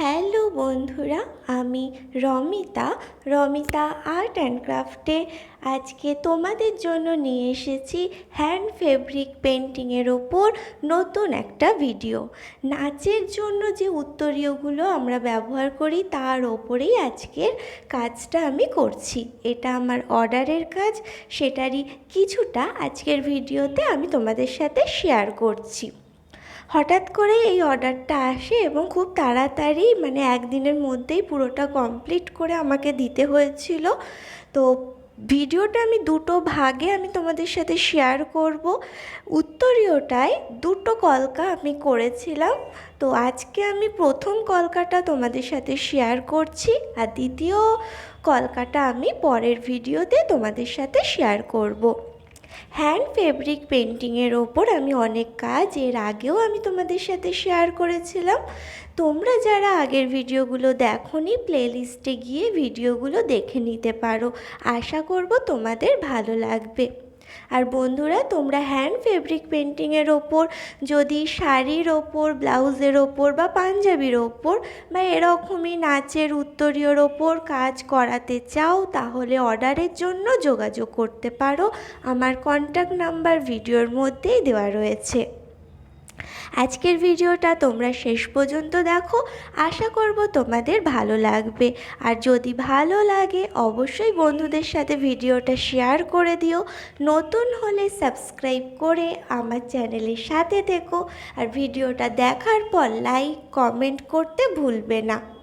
Hello বন্ধুরা, আমি Ramita Ramita art and ক্রাফটে। আজকে তোমাদের জন্য নিয়ে এসেছি হ্যান্ড ফেব্রিক পেন্টিংয়ের ওপর নতুন একটা ভিডিও। নাচের জন্য যে উত্তরীয়গুলো আমরা ব্যবহার করি, তার ওপরেই আজকের কাজটা আমি করছি। এটা আমার অর্ডারের কাজ, সেটারই কিছুটা আজকের ভিডিওতে আমি তোমাদের সাথে শেয়ার করছি। হঠাৎ করে এই অর্ডারটা আসে এবং খুব তাড়াতাড়ি মানে একদিনের মধ্যেই পুরোটা কমপ্লিট করে আমাকে দিতে হয়েছিল। তো ভিডিওটা আমি দুটো ভাগে আমি তোমাদের সাথে শেয়ার করব। উত্তরীয়টায় দুটো কলকা আমি করেছিলাম। তো আজকে আমি প্রথম কলকাটা তোমাদের সাথে শেয়ার করছি আর দ্বিতীয় কলকাটা আমি পরের ভিডিওতে তোমাদের সাথে শেয়ার করব। হ্যান্ড ফেব্রিক পেন্টিংয়ের ওপর আমি অনেক কাজ। এর আগেও আমি তোমাদের সাথে শেয়ার করেছিলাম। তোমরা যারা আগের ভিডিওগুলো দেখোনি প্লেলিস্টে গিয়ে ভিডিওগুলো দেখে নিতে পারো। আশা করব তোমাদের ভালো লাগবে। আর বন্ধুরা, তোমরা হ্যান্ড ফেব্রিক পেন্টিংয়ের ওপর, যদি শাড়ির ওপর, ব্লাউজের ওপর বা পাঞ্জাবির ওপর বা এরকমই নাচের উত্তরীয়র ওপর কাজ করাতে চাও, তাহলে অর্ডারের জন্য যোগাযোগ করতে পারো। আমার কন্ট্যাক্ট নাম্বার ভিডিওর মধ্যেই দেওয়া রয়েছে। আজকের ভিডিওটা তোমরা শেষ পর্যন্ত দেখো। আশা করব তোমাদের ভালো লাগবে। আর যদি ভালো লাগে, অবশ্যই বন্ধুদের সাথে ভিডিওটা শেয়ার করে দিও। নতুন হলে সাবস্ক্রাইব করে আমার চ্যানেলের সাথে থেকো। আর ভিডিওটা দেখার পর লাইক, কমেন্ট করতে ভুলবে না।